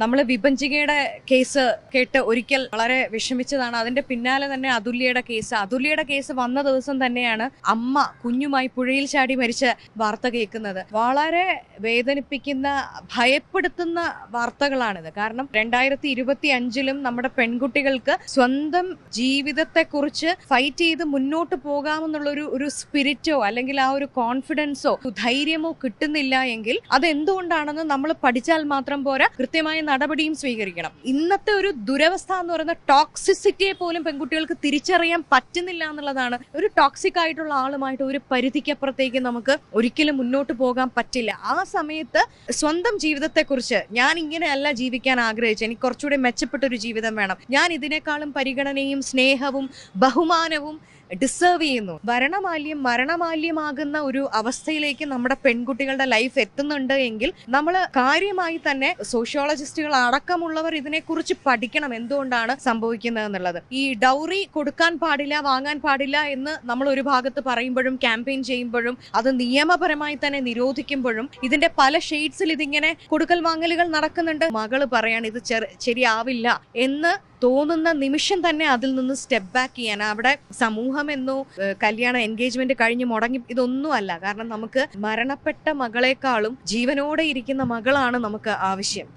നമ്മൾ വിഭജികയുടെ കേസ് കേട്ട് ഒരിക്കൽ വളരെ വിഷമിച്ചതാണ്. അതിന്റെ പിന്നാലെ തന്നെ അതുല്യയുടെ കേസ്. അതുല്യയുടെ കേസ് വന്ന ദിവസം തന്നെയാണ് അമ്മ കുഞ്ഞുമായി പുഴയിൽ ചാടി മരിച്ച വാർത്ത കേൾക്കുന്നത്. വളരെ വേദനിപ്പിക്കുന്ന ഭയപ്പെടുത്തുന്ന വാർത്തകളാണിത്. കാരണം രണ്ടായിരത്തി ഇരുപത്തി അഞ്ചിലും നമ്മുടെ പെൺകുട്ടികൾക്ക് സ്വന്തം ജീവിതത്തെ കുറിച്ച് ഫൈറ്റ് ചെയ്ത് മുന്നോട്ട് പോകാമെന്നുള്ള ഒരു സ്പിരിറ്റോ അല്ലെങ്കിൽ ആ ഒരു കോൺഫിഡൻസോ ധൈര്യമോ കിട്ടുന്നില്ല എങ്കിൽ അത് എന്തുകൊണ്ടാണെന്ന് നമ്മൾ പഠിച്ചാൽ മാത്രം പോരാ. കൃത്യമായ നടപടിയും സ്വീകരിക്കണം. ഇന്നത്തെ ഒരു ദുരവസ്ഥ എന്ന് പറയുന്ന ടോക്സിസിറ്റിയെ പോലും പെൺകുട്ടികൾക്ക് തിരിച്ചറിയാൻ പറ്റുന്നില്ല എന്നുള്ളതാണ്. ഒരു ടോക്സിക് ആയിട്ടുള്ള ആളുമായിട്ട് ഒരു പരിധിക്കപ്പുറത്തേക്ക് നമുക്ക് ഒരിക്കലും മുന്നോട്ട് പോകാൻ പറ്റില്ല. ആ സമയത്ത് സ്വന്തം ജീവിതത്തെക്കുറിച്ച് ഞാൻ ഇങ്ങനെയല്ല ജീവിക്കാൻ ആഗ്രഹിച്ചു എനിക്ക് കുറച്ചുകൂടി മെച്ചപ്പെട്ട ഒരു ജീവിതം വേണം. ഞാൻ ഇതിനേക്കാളും പരിഗണനയും സ്നേഹവും ബഹുമാനവും ഡിസേർവ് ചെയ്യുന്നു. ഭരണമാല്യം മരണമാല്യമാകുന്ന ഒരു അവസ്ഥയിലേക്ക് നമ്മുടെ പെൺകുട്ടികളുടെ ലൈഫ് എത്തുന്നുണ്ട് എങ്കിൽ നമ്മൾ കാര്യമായി തന്നെ സോഷ്യോളജിസ്റ്റുകൾ അടക്കമുള്ളവർ ഇതിനെക്കുറിച്ച് പഠിക്കണം എന്തുകൊണ്ടാണ് സംഭവിക്കുന്നത് എന്നുള്ളത്. ഈ ഡൗറി കൊടുക്കാൻ പാടില്ല വാങ്ങാൻ പാടില്ല എന്ന് നമ്മൾ ഒരു ഭാഗത്ത് പറയുമ്പോഴും ക്യാമ്പയിൻ ചെയ്യുമ്പോഴും അത് നിയമപരമായി തന്നെ നിരോധിക്കുമ്പോഴും ഇതിന്റെ പല ഷെയ്ഡ്സിൽ ഇതിങ്ങനെ കൊടുക്കൽ വാങ്ങലുകൾ നടക്കുന്നുണ്ട്. മകൾ പറയാണ് ഇത് ശരിയാവില്ല എന്ന് തോന്നുന്ന നിമിഷം തന്നെ അതിൽ നിന്ന് സ്റ്റെപ്പ് ബാക്ക് ചെയ്യാൻ അവിടെ സമൂഹമെന്നോ എന്നോ കല്യാണ എൻഗേജ്മെന്റ് കഴിഞ്ഞ് മുടങ്ങി ഇതൊന്നും അല്ല കാരണം നമുക്ക് മരണപ്പെട്ട മകളെക്കാളും ജീവനോടെ ഇരിക്കുന്ന മകളാണ് നമുക്ക് ആവശ്യം.